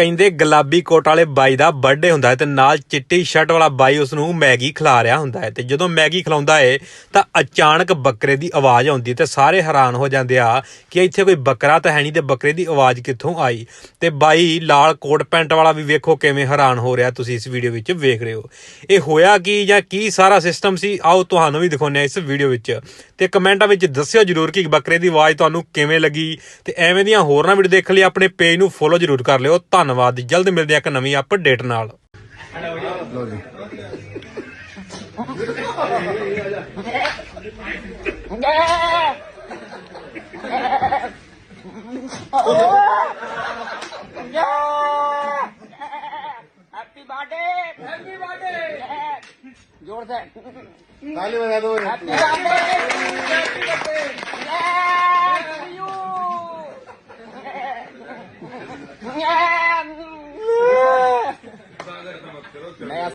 ਕਹਿੰਦੇ ਗੁਲਾਬੀ ਕੋਟ ਵਾਲੇ ਬਾਈ ਦਾ ਬਰਥਡੇ ਹੁੰਦਾ ਹੈ ਤੇ ਨਾਲ ਚਿੱਟੀ ਸ਼ਰਟ ਵਾਲਾ ਬਾਈ ਉਸ ਨੂੰ ਮੈਗੀ ਖਿਲਾ ਰਿਹਾ ਹੁੰਦਾ ਹੈ ਤੇ ਜਦੋਂ ਮੈਗੀ ਖਿਲਾਉਂਦਾ ਏ, ਤਾਂ ਅਚਾਨਕ ਬੱਕਰੇ ਦੀ ਆਵਾਜ਼ ਆਉਂਦੀ ਤੇ ਸਾਰੇ ਹੈਰਾਨ ਹੋ ਜਾਂਦੇ ਆ ਕਿ ਇੱਥੇ ਕੋਈ ਬੱਕਰਾ ਤਾਂ ਹੈ ਨਹੀਂ ਤੇ ਬੱਕਰੇ ਦੀ ਆਵਾਜ਼ ਕਿੱਥੋਂ ਆਈ? ਤੇ ਬਾਈ ਲਾਲ ਕੋਟ ਪੈਂਟ ਵਾਲਾ ਵੀ ਵੇਖੋ ਕਿਵੇਂ ਹੈਰਾਨ ਹੋ ਰਿਹਾ ਤੁਸੀਂ ਇਸ ਵੀਡੀਓ ਵਿੱਚ ਵੇਖ ਰਹੇ ਹੋ। ਇਹ ਹੋਇਆ ਕੀ ਜਾਂ ਕੀ ਸਾਰਾ ਸਿਸਟਮ ਸੀ? ਆਓ ਤੁਹਾਨੂੰ ਵੀ ਦਿਖਾਉਂਦੇ ਹਾਂ ਇਸ ਵੀਡੀਓ ਵਿੱਚ। ਤੇ ਕਮੈਂਟਾਂ ਵਿੱਚ ਦੱਸਿਓ ਜਰੂਰ ਕਿ ਬੱਕਰੇ ਦੀ ਆਵਾਜ਼ ਤੁਹਾਨੂੰ ਕਿਵੇਂ ਲੱਗੀ। ਤੇ ਐਵੇਂ ਦੀਆਂ ਹੋਰਨਾਂ ਵੀਡੀਓ ਦੇਖਣ ਲਈ, ਆਪਣੇ ਪੇਜ ਨੂੰ ਫੋਲੋ ਜਰੂਰ ਕਰ ਲਿਓ। ਧੰਨ ਧੰਨਵਾਦ ਜਲਦ ਮਿਲਦੇ ਹਾਂ ਇੱਕ ਨਵੀਂ ਅਪਡੇਟ ਨਾਲ ਲੋ ਜੀ हैप्पी बर्थडे हैप्पी बर्थडे जोर से ਤਾਲੀ ਬਜਾ ਦੋ हैप्पी बर्थडे né?